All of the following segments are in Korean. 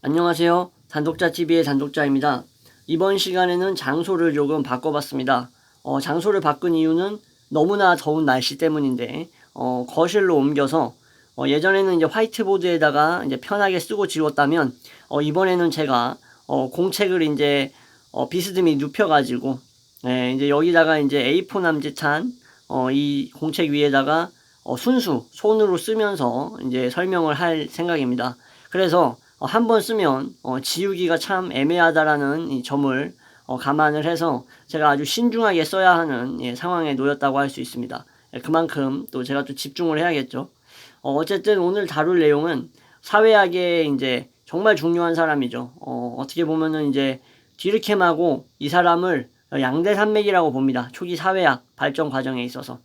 안녕하세요. 단독자 TV의 단독자입니다. 이번 시간에는 장소를 조금 바꿔봤습니다. 어, 장소를 바꾼 이유는 너무나 더운 날씨 때문인데 어, 거실로 옮겨서 어, 예전에는 이제 화이트보드에다가 이제 편하게 쓰고 지웠다면 어, 이번에는 제가 어, 공책을 이제 어, 비스듬히 눕혀가지고 예, 이제 여기다가 이제 A4 남짓한 어, 이 공책 위에다가 어, 순수 손으로 쓰면서 이제 설명을 할 생각입니다. 그래서 어, 한번 쓰면 어, 지우기가 참 애매하다라는 이 점을 어, 감안을 해서 제가 아주 신중하게 써야 하는 예, 상황에 놓였다고 할 수 있습니다. 예, 그만큼 또 제가 또 집중을 해야겠죠. 어, 어쨌든 오늘 다룰 내용은 사회학의 이제 정말 중요한 사람이죠. 어, 어떻게 보면은 이제 디르켐하고 이 사람을 양대 산맥이라고 봅니다. 초기 사회학 발전 과정에 있어서.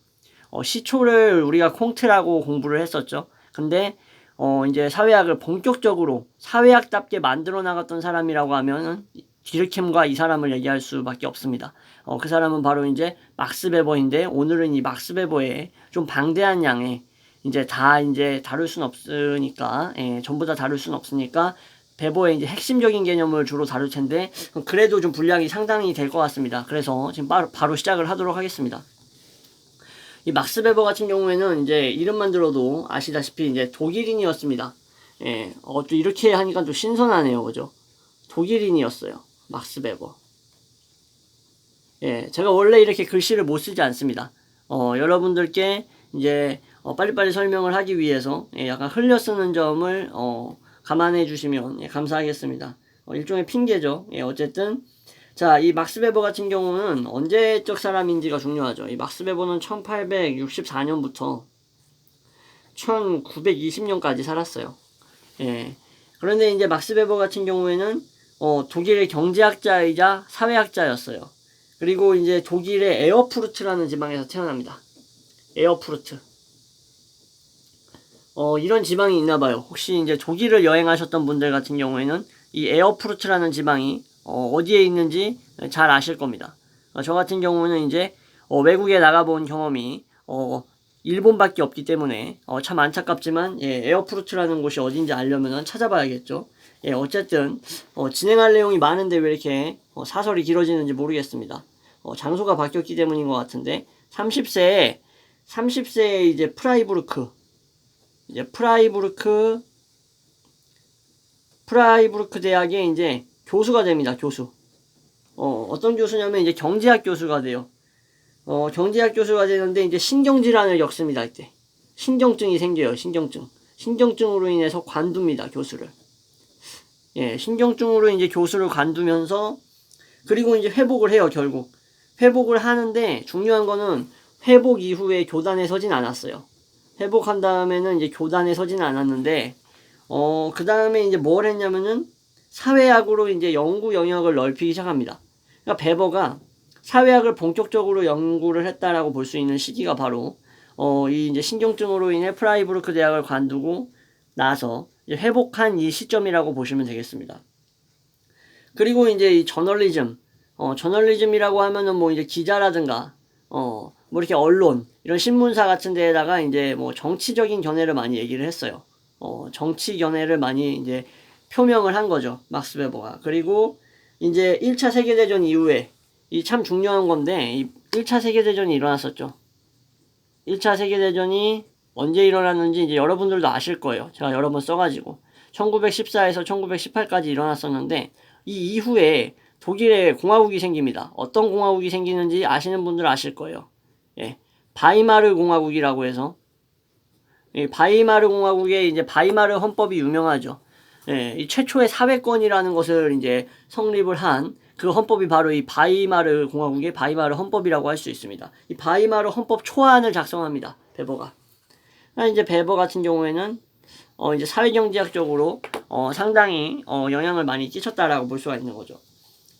어, 시초를 우리가 콩트라고 공부를 했었죠. 근데 어, 이제 사회학을 본격적으로 사회학답게 만들어 나갔던 사람이라고 하면은 디르켐과 이 사람을 얘기할 수밖에 없습니다. 어, 그 사람은 바로 이제 막스 베버인데 오늘은 이 막스 베버의 좀 방대한 양의 이제 다 이제 다룰 순 없으니까 예, 전부 다 다룰 순 없으니까 베버의 이제 핵심적인 개념을 주로 다룰 텐데 그래도 좀 분량이 상당히 될 것 같습니다. 그래서 지금 바로, 바로 시작을 하도록 하겠습니다. 이 막스 베버 같은 경우에는 이제 이름만 들어도 아시다시피 이제 독일인이었습니다. 예, 어, 또 이렇게 하니까 좀 신선하네요. 그죠? 독일인이었어요. 막스 베버. 예, 제가 원래 이렇게 글씨를 못 쓰지 않습니다. 어, 여러분들께 이제 어, 빨리빨리 설명을 하기 위해서 예, 약간 흘려 쓰는 점을 어, 감안해 주시면 예, 감사하겠습니다. 어, 일종의 핑계죠. 예, 어쨌든 자, 이 막스 베버 같은 경우는 언제적 사람인지가 중요하죠. 이 막스 베버는 1864년부터 1920년까지 살았어요. 예. 그런데 이제 막스 베버 같은 경우에는 어, 독일의 경제학자이자 사회학자였어요. 그리고 이제 독일의 에어푸르트라는 지방에서 태어납니다. 에어푸르트. 어, 이런 지방이 있나 봐요. 혹시 이제 독일을 여행하셨던 분들 같은 경우에는 이 에어푸르트라는 지방이 어, 디에 있는지 잘 아실 겁니다. 어, 저 같은 경우는 이제 어, 외국에 나가본 경험이 어, 일본밖에 없기 때문에 어, 참 안타깝지만 예, 에어푸르트라는 곳이 어딘지 알려면 찾아봐야겠죠. 예, 어쨌든 어, 진행할 내용이 많은데 왜 이렇게 어, 사설이 길어지는지 모르겠습니다. 어, 장소가 바뀌었기 때문인 것 같은데 30세에 30세에 이제 프라이부르크 이제 프라이부르크 프라이부르크 대학에 이제 교수가 됩니다. 교수. 어, 어떤 교수냐면 이제 경제학 교수가 돼요. 어, 경제학 교수가 되는데 이제 신경질환을 겪습니다. 이때. 신경증이 생겨요. 신경증. 신경증으로 인해서 관둡니다. 교수를. 예, 신경증으로 이제 교수를 관두면서 그리고 이제 회복을 해요. 결국. 회복을 하는데 중요한 거는 회복 이후에 교단에 서진 않았어요. 회복한 다음에는 이제 교단에 서진 않았는데 어, 그 다음에 이제 뭘 했냐면은 사회학으로 이제 연구 영역을 넓히기 시작합니다. 그러니까 베버가 사회학을 본격적으로 연구를 했다라고 볼 수 있는 시기가 바로 어, 이 이제 신경증으로 인해 프라이부르크 대학을 관두고 나서 이제 회복한 이 시점이라고 보시면 되겠습니다. 그리고 이제 이 저널리즘, 어, 저널리즘이라고 하면은 뭐 이제 기자라든가, 어, 뭐 이렇게 언론, 이런 신문사 같은 데에다가 이제 뭐 정치적인 견해를 많이 얘기를 했어요. 어, 정치 견해를 많이 이제 표명을 한 거죠. 막스 베버가. 그리고 이제 1차 세계대전 이후에 이 참 중요한 건데 이 1차 세계대전이 일어났었죠. 1차 세계대전이 언제 일어났는지 이제 여러분들도 아실 거예요. 제가 여러 번 써가지고 1914에서 1918까지 일어났었는데 이 이후에 독일에 공화국이 생깁니다. 어떤 공화국이 생기는지 아시는 분들 아실 거예요. 예, 바이마르 공화국이라고 해서 이 바이마르 공화국의 이제 바이마르 헌법이 유명하죠. 예, 이 최초의 사회권이라는 것을 이제 성립을 한 그 헌법이 바로 이 바이마르 공화국의 바이마르 헌법이라고 할 수 있습니다. 이 바이마르 헌법 초안을 작성합니다. 베버가. 아, 이제 베버 같은 경우에는 어 이제 사회경제학적으로 어 상당히 어 영향을 많이 끼쳤다라고 볼 수가 있는 거죠.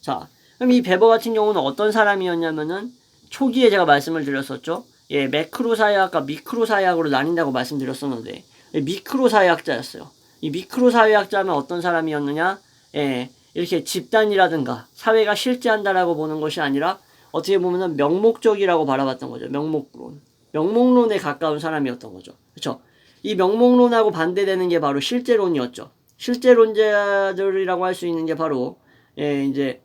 자, 그럼 이 베버 같은 경우는 어떤 사람이었냐면은 초기에 제가 말씀을 드렸었죠. 예, 매크로 사회학과 미크로 사회학으로 나뉜다고 말씀드렸었는데 예, 미크로 사회학자였어요. 이 미크로 사회학자면 어떤 사람이었느냐? 예, 이렇게 집단이라든가 사회가 실제한다라고 보는 것이 아니라 어떻게 보면은 명목적이라고 바라봤던 거죠. 명목론. 명목론에 가까운 사람이었던 거죠. 그렇죠? 이 명목론하고 반대되는 게 바로 실제론이었죠. 실제론자들이라고 할 수 있는 게 바로 예, 이제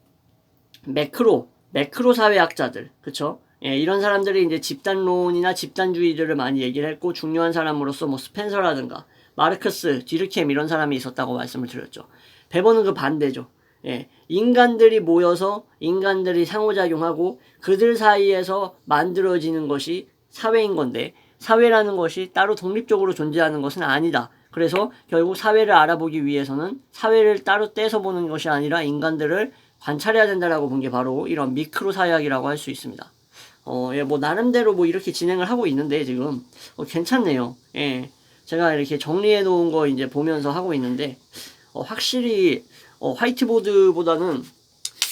매크로 매크로 사회학자들 그쵸? 예, 이런 사람들이 이제 집단론이나 집단주의들을 많이 얘기를 했고 중요한 사람으로서 뭐 스펜서라든가 마르크스, 디르켐 이런 사람이 있었다고 말씀을 드렸죠. 베버는 그 반대죠. 예, 인간들이 모여서 인간들이 상호작용하고 그들 사이에서 만들어지는 것이 사회인 건데 사회라는 것이 따로 독립적으로 존재하는 것은 아니다. 그래서 결국 사회를 알아보기 위해서는 사회를 따로 떼서 보는 것이 아니라 인간들을 관찰해야 된다라고 본 게 바로 이런 미크로 사회학이라고 할 수 있습니다. 어, 예, 뭐 나름대로 뭐 이렇게 진행을 하고 있는데 지금 어, 괜찮네요. 예, 제가 이렇게 정리해 놓은 거 이제 보면서 하고 있는데 어, 확실히 어, 화이트보드보다는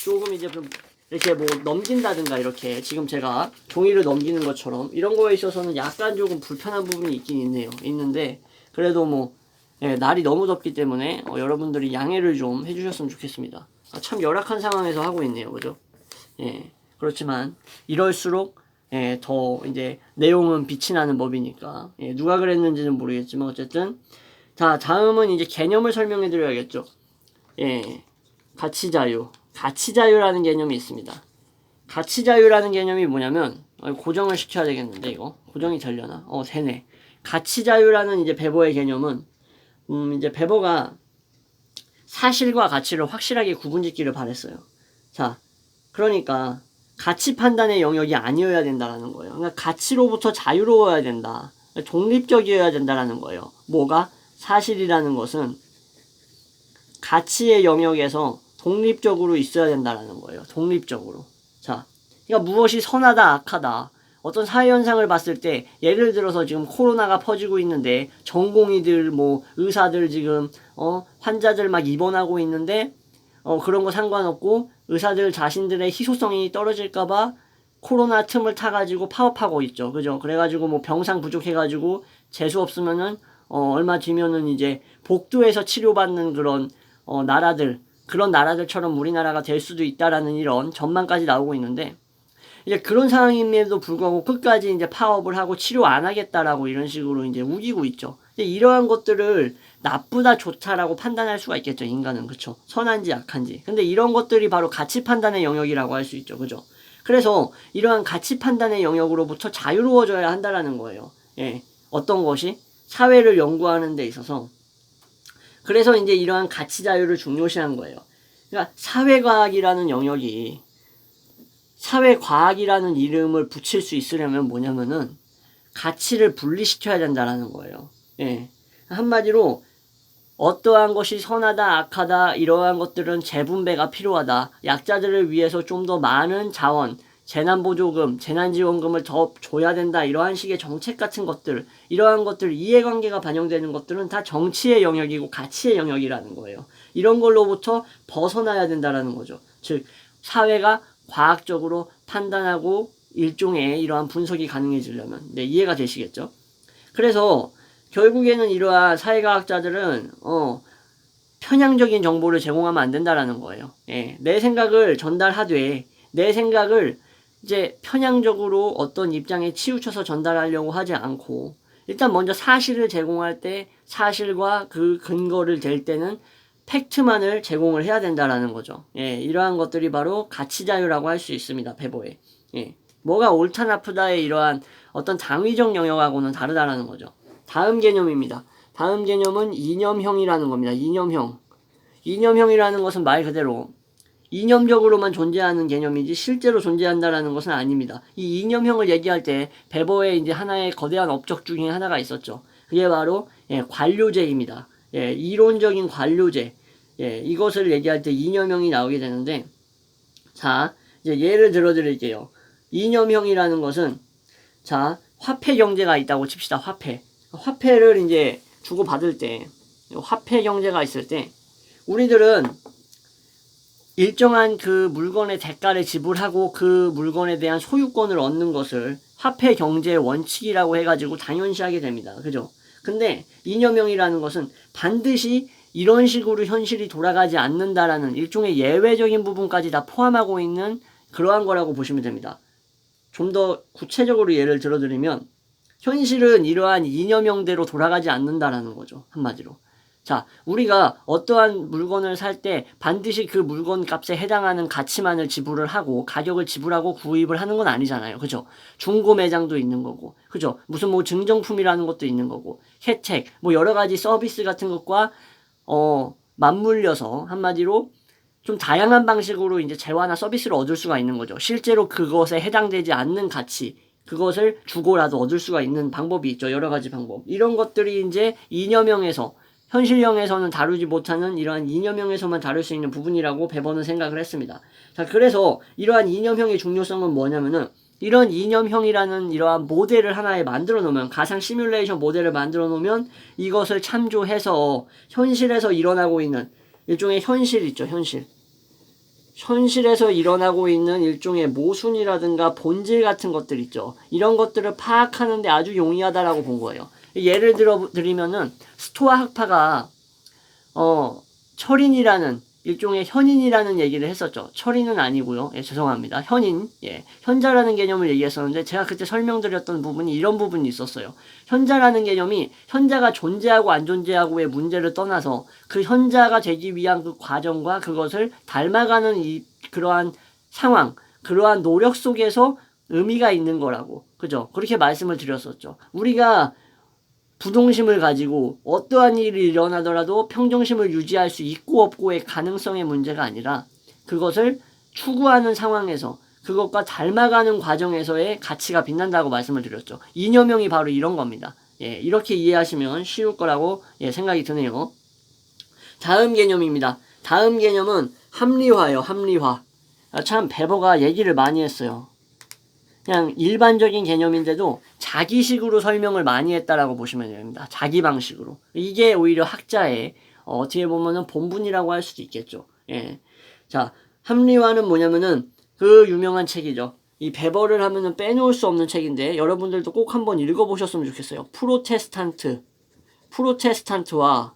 조금 이제 좀 이렇게 뭐 넘긴다든가 이렇게 지금 제가 종이를 넘기는 것처럼 이런 거에 있어서는 약간 조금 불편한 부분이 있긴 있네요. 있는데 그래도 뭐 예, 날이 너무 덥기 때문에 어, 여러분들이 양해를 좀 해주셨으면 좋겠습니다. 아, 참 열악한 상황에서 하고 있네요, 그죠? 예, 그렇지만 이럴수록 예, 더 이제 내용은 빛이 나는 법이니까 예, 누가 그랬는지는 모르겠지만 어쨌든 자 다음은 이제 개념을 설명해 드려야겠죠. 예, 가치 자유, 가치 자유라는 개념이 있습니다. 가치 자유라는 개념이 뭐냐면 어, 고정을 시켜야 되겠는데 이거 고정이 되려나? 어 되네. 가치 자유라는 이제 베버의 개념은 음 이제 베버가 사실과 가치를 확실하게 구분짓기를 바랬어요. 자, 그러니까 가치 판단의 영역이 아니어야 된다라는 거예요. 그러니까 가치로부터 자유로워야 된다. 독립적이어야 된다라는 거예요. 뭐가 사실이라는 것은 가치의 영역에서 독립적으로 있어야 된다라는 거예요. 독립적으로. 자, 그러니까 무엇이 선하다, 악하다. 어떤 사회 현상을 봤을 때 예를 들어서 지금 코로나가 퍼지고 있는데 전공의들 뭐 의사들 지금 어 환자들 막 입원하고 있는데 어 그런 거 상관없고 의사들 자신들의 희소성이 떨어질까봐 코로나 틈을 타가지고 파업하고 있죠. 그죠? 그래가지고 뭐 병상 부족해가지고 재수 없으면은 어 얼마 뒤면은 이제 복도에서 치료받는 그런 어 나라들 그런 나라들처럼 우리나라가 될 수도 있다라는 이런 전망까지 나오고 있는데 이제 그런 상황임에도 불구하고 끝까지 이제 파업을 하고 치료 안 하겠다라고 이런 식으로 이제 우기고 있죠. 이러한 것들을 나쁘다 좋다라고 판단할 수가 있겠죠. 인간은 그쵸 선한지 악한지. 근데 이런 것들이 바로 가치 판단의 영역이라고 할 수 있죠. 그죠? 그래서 이러한 가치 판단의 영역으로부터 자유로워져야 한다라는 거예요. 예. 어떤 것이 사회를 연구하는 데 있어서 그래서 이제 이러한 가치 자유를 중요시한 거예요. 그러니까 사회과학이라는 영역이 사회과학이라는 이름을 붙일 수 있으려면 뭐냐면은 가치를 분리시켜야 된다라는 거예요. 예. 한마디로 어떠한 것이 선하다, 악하다, 이러한 것들은 재분배가 필요하다. 약자들을 위해서 좀 더 많은 자원, 재난보조금, 재난지원금을 더 줘야 된다. 이러한 식의 정책 같은 것들, 이러한 것들, 이해관계가 반영되는 것들은 다 정치의 영역이고 가치의 영역이라는 거예요. 이런 걸로부터 벗어나야 된다라는 거죠. 즉, 사회가 과학적으로 판단하고 일종의 이러한 분석이 가능해지려면 네, 이해가 되시겠죠? 그래서 결국에는 이러한 사회과학자들은 어 편향적인 정보를 제공하면 안 된다라는 거예요. 예, 내 생각을 전달하되 내 생각을 이제 편향적으로 어떤 입장에 치우쳐서 전달하려고 하지 않고 일단 먼저 사실을 제공할 때 사실과 그 근거를 댈 때는 팩트만을 제공을 해야 된다라는 거죠. 예, 이러한 것들이 바로 가치 자유라고 할 수 있습니다. 배보에. 예, 뭐가 옳다 나쁘다의 이러한 어떤 당위적 영역하고는 다르다라는 거죠. 다음 개념입니다. 다음 개념은 이념형이라는 겁니다. 이념형. 이념형이라는 것은 말 그대로 이념적으로만 존재하는 개념이지 실제로 존재한다라는 것은 아닙니다. 이 이념형을 얘기할 때 베버의 이제 하나의 거대한 업적 중에 하나가 있었죠. 그게 바로 예, 관료제입니다. 예, 이론적인 관료제. 예, 이것을 얘기할 때 이념형이 나오게 되는데, 자, 이제 예를 들어 드릴게요. 이념형이라는 것은, 자, 화폐 경제가 있다고 칩시다, 화폐. 화폐를 이제 주고받을 때, 화폐 경제가 있을 때, 우리들은 일정한 그 물건의 대가를 지불하고 그 물건에 대한 소유권을 얻는 것을 화폐 경제의 원칙이라고 해가지고 당연시하게 됩니다. 그죠? 근데 이념형이라는 것은 반드시 이런 식으로 현실이 돌아가지 않는다라는 일종의 예외적인 부분까지 다 포함하고 있는 그러한 거라고 보시면 됩니다. 좀 더 구체적으로 예를 들어드리면 현실은 이러한 이념형대로 돌아가지 않는다라는 거죠. 한마디로. 자, 우리가 어떠한 물건을 살 때 반드시 그 물건 값에 해당하는 가치만을 지불을 하고 가격을 지불하고 구입을 하는 건 아니잖아요. 그죠? 중고 매장도 있는 거고. 그죠? 무슨 뭐 증정품이라는 것도 있는 거고. 혜택, 뭐 여러 가지 서비스 같은 것과 어, 맞물려서 한마디로 좀 다양한 방식으로 이제 재화나 서비스를 얻을 수가 있는 거죠. 실제로 그것에 해당되지 않는 가치, 그것을 주고라도 얻을 수가 있는 방법이 있죠. 여러 가지 방법. 이런 것들이 이제 이념형에서 현실형에서는 다루지 못하는 이러한 이념형에서만 다룰 수 있는 부분이라고 배번은 생각을 했습니다. 자, 그래서 이러한 이념형의 중요성은 뭐냐면은 이런 이념형이라는 이러한 모델을 하나에 만들어 놓으면 가상 시뮬레이션 모델을 만들어 놓으면 이것을 참조해서 현실에서 일어나고 있는 일종의 현실 있죠, 현실. 현실에서 일어나고 있는 일종의 모순이라든가 본질 같은 것들 있죠. 이런 것들을 파악하는데 아주 용이하다라고 본 거예요. 예를 들어 드리면은 스토아 학파가 어 철인이라는 일종의 현인이라는 얘기를 했었죠. 철인은 아니고요. 예, 죄송합니다. 현인, 예, 현자라는 개념을 얘기했었는데 제가 그때 설명드렸던 부분이 이런 부분이 있었어요. 현자라는 개념이 현자가 존재하고 안 존재하고의 문제를 떠나서 그 현자가 되기 위한 그 과정과 그것을 닮아가는 이 그러한 상황, 그러한 노력 속에서 의미가 있는 거라고. 그죠? 그렇게 말씀을 드렸었죠. 우리가 부동심을 가지고 어떠한 일이 일어나더라도 평정심을 유지할 수 있고 없고의 가능성의 문제가 아니라 그것을 추구하는 상황에서 그것과 닮아가는 과정에서의 가치가 빛난다고 말씀을 드렸죠. 이념형이 바로 이런 겁니다. 예, 이렇게 이해하시면 쉬울 거라고 예, 생각이 드네요. 다음 개념입니다. 다음 개념은 합리화예요. 합리화. 아, 참 베버가 얘기를 많이 했어요. 그냥 일반적인 개념인데도 자기식으로 설명을 많이 했다라고 보시면 됩니다. 자기 방식으로. 이게 오히려 학자의 어, 어떻게 보면은 본분이라고 할 수도 있겠죠. 예. 자, 합리화는 뭐냐면은 그 유명한 책이죠. 이 베버를 하면은 빼놓을 수 없는 책인데 여러분들도 꼭 한번 읽어보셨으면 좋겠어요. 프로테스탄트. 프로테스탄트와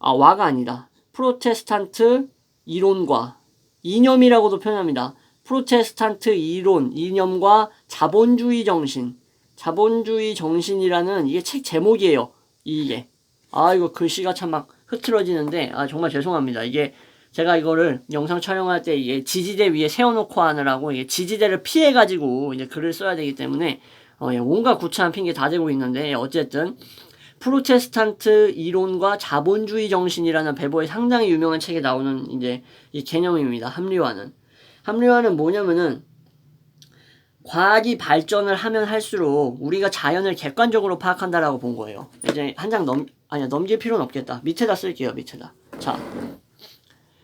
아 와가 아니다. 프로테스탄트 이론과 이념이라고도 표현합니다. 프로테스탄트 이론, 이념과 자본주의 정신. 자본주의 정신이라는 이게 책 제목이에요. 이게. 아, 이거 글씨가 참 막 흐트러지는데, 아, 정말 죄송합니다. 이게 제가 이거를 영상 촬영할 때 이게 지지대 위에 세워놓고 하느라고 이게 지지대를 피해가지고 이제 글을 써야 되기 때문에, 어, 예, 온갖 구차한 핑계 다 대고 있는데, 어쨌든, 프로테스탄트 이론과 자본주의 정신이라는 베버의 상당히 유명한 책에 나오는 이제 이 개념입니다. 합리화는. 합리화는 뭐냐면은 과학이 발전을 하면 할수록 우리가 자연을 객관적으로 파악한다라고 본 거예요. 이제 한 장 넘, 아니야, 넘길 필요는 없겠다. 밑에다 쓸게요, 밑에다. 자.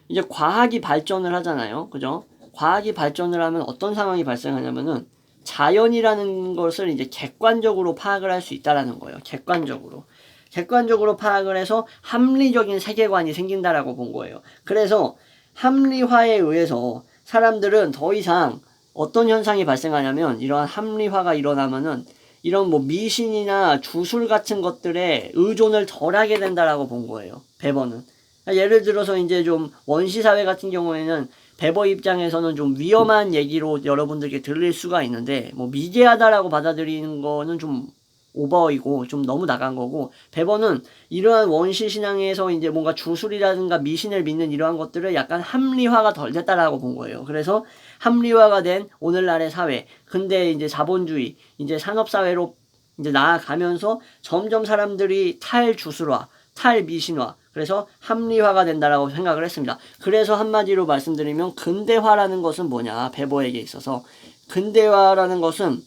이제 과학이 발전을 하잖아요. 그죠? 과학이 발전을 하면 어떤 상황이 발생하냐면은 자연이라는 것을 이제 객관적으로 파악을 할 수 있다라는 거예요. 객관적으로. 객관적으로 파악을 해서 합리적인 세계관이 생긴다라고 본 거예요. 그래서 합리화에 의해서 사람들은 더 이상 어떤 현상이 발생하냐면 이러한 합리화가 일어나면은 이런 뭐 미신이나 주술 같은 것들에 의존을 덜 하게 된다라고 본 거예요. 베버는. 예를 들어서 이제 좀 원시사회 같은 경우에는 베버 입장에서는 좀 위험한 얘기로 여러분들께 들릴 수가 있는데 뭐 미개하다라고 받아들이는 거는 좀 오버이고 좀 너무 나간 거고 베버는 이러한 원시 신앙에서 이제 뭔가 주술이라든가 미신을 믿는 이러한 것들을 약간 합리화가 덜 됐다라고 본 거예요. 그래서 합리화가 된 오늘날의 사회, 근데 이제 자본주의, 이제 산업 사회로 이제 나아가면서 점점 사람들이 탈주술화, 탈미신화, 그래서 합리화가 된다라고 생각을 했습니다. 그래서 한마디로 말씀드리면 근대화라는 것은 뭐냐? 베버에게 있어서 근대화라는 것은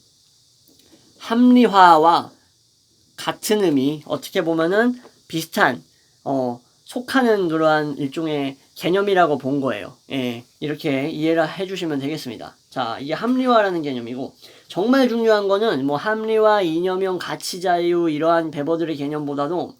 합리화와 같은 의미, 어떻게 보면은 비슷한, 어, 속하는 그러한 일종의 개념이라고 본 거예요. 예, 이렇게 이해를 해주시면 되겠습니다. 자, 이게 합리화라는 개념이고, 정말 중요한 거는 뭐 합리화, 이념형, 가치자유, 이러한 배버들의 개념보다도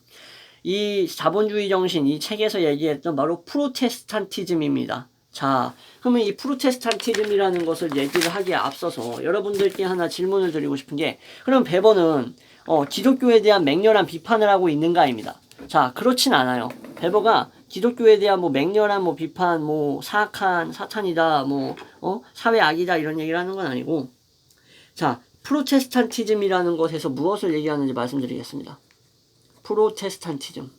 이 자본주의 정신, 이 책에서 얘기했던 바로 프로테스탄티즘입니다. 자, 그러면 이 프로테스탄티즘이라는 것을 얘기를 하기에 앞서서 여러분들께 하나 질문을 드리고 싶은 게, 그럼 베버는 어, 기독교에 대한 맹렬한 비판을 하고 있는가입니다. 자, 그렇진 않아요. 베버가 기독교에 대한 뭐 맹렬한 뭐 비판, 뭐 사악한 사탄이다, 뭐 어, 사회 악이다 이런 얘기를 하는 건 아니고, 자, 프로테스탄티즘이라는 것에서 무엇을 얘기하는지 말씀드리겠습니다. 프로테스탄티즘.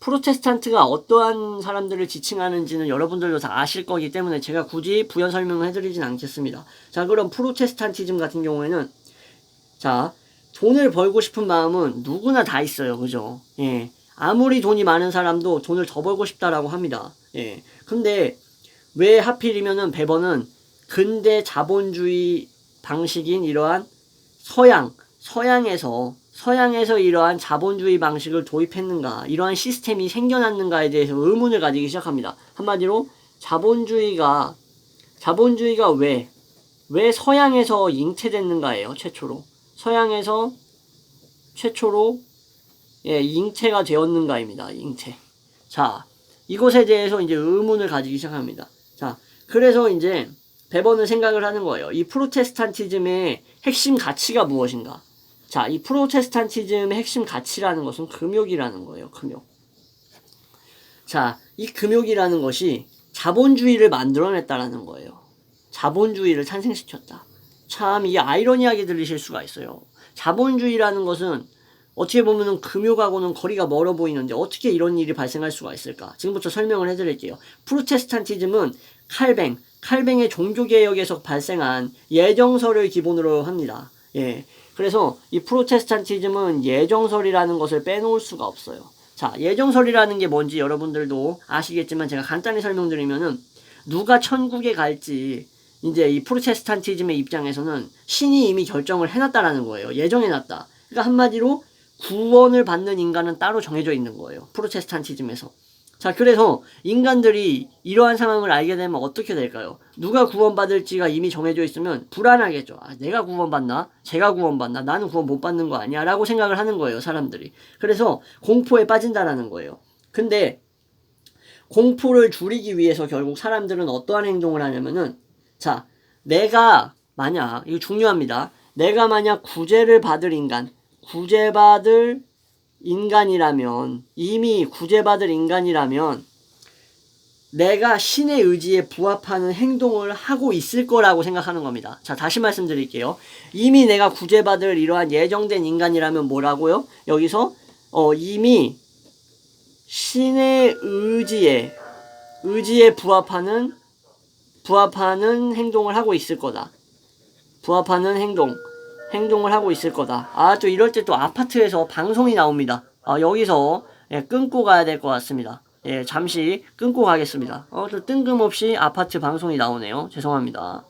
프로테스탄트가 어떠한 사람들을 지칭하는지는 여러분들도 다 아실 거기 때문에 제가 굳이 부연 설명을 해드리진 않겠습니다. 자, 그럼 프로테스탄티즘 같은 경우에는 자, 돈을 벌고 싶은 마음은 누구나 다 있어요. 그죠? 예. 아무리 돈이 많은 사람도 돈을 더 벌고 싶다라고 합니다. 예. 근데 왜 하필이면은 베버는 근대 자본주의 방식인 이러한 서양, 서양에서, 서양에서 이러한 자본주의 방식을 도입했는가, 이러한 시스템이 생겨났는가에 대해서 의문을 가지기 시작합니다. 한마디로 자본주의가, 자본주의가 왜, 왜 서양에서 잉태됐는가예요, 최초로. 서양에서 최초로, 예, 잉태가 되었는가입니다, 잉태. 자, 이것에 대해서 이제 의문을 가지기 시작합니다. 자, 그래서 이제 베버는 생각을 하는 거예요. 이 프로테스탄티즘의 핵심 가치가 무엇인가? 자, 이 프로테스탄티즘의 핵심 가치라는 것은 금욕이라는 거예요. 금욕. 자, 이 금욕이라는 것이 자본주의를 만들어냈다라는 거예요. 자본주의를 탄생시켰다. 참, 이 아이러니하게 들리실 수가 있어요. 자본주의라는 것은 어떻게 보면은 금욕하고는 거리가 멀어 보이는데 어떻게 이런 일이 발생할 수가 있을까? 지금부터 설명을 해드릴게요. 프로테스탄티즘은 칼뱅, 칼뱅의 종교개혁에서 발생한 예정설을 기본으로 합니다. 예. 그래서 이 프로테스탄티즘은 예정설이라는 것을 빼놓을 수가 없어요. 자, 예정설이라는 게 뭔지 여러분들도 아시겠지만 제가 간단히 설명드리면은 누가 천국에 갈지 이제 이 프로테스탄티즘의 입장에서는 신이 이미 결정을 해놨다라는 거예요. 예정해놨다. 그러니까 한마디로 구원을 받는 인간은 따로 정해져 있는 거예요. 프로테스탄티즘에서. 자, 그래서 인간들이 이러한 상황을 알게 되면 어떻게 될까요? 누가 구원받을지가 이미 정해져 있으면 불안하겠죠. 아, 내가 구원받나? 제가 구원받나? 나는 구원 못 받는 거 아니야? 라고 생각을 하는 거예요, 사람들이. 그래서 공포에 빠진다라는 거예요. 근데 공포를 줄이기 위해서 결국 사람들은 어떠한 행동을 하냐면은 자, 내가 만약 이거 중요합니다. 내가 만약 구제를 받을 인간, 구제받을 인간이라면 이미 구제받을 인간이라면 내가 신의 의지에 부합하는 행동을 하고 있을 거라고 생각하는 겁니다. 자, 다시 말씀드릴게요. 이미 내가 구제받을 이러한 예정된 인간이라면 뭐라고요? 여기서 어 이미 신의 의지에 의지에 부합하는 부합하는 행동을 하고 있을 거다. 부합하는 행동. 행동을 하고 있을 거다. 아, 또 이럴 때 또 아파트에서 방송이 나옵니다. 아, 여기서 예, 끊고 가야 될 것 같습니다. 예, 잠시 끊고 가겠습니다. 어, 또 뜬금없이 아파트 방송이 나오네요. 죄송합니다.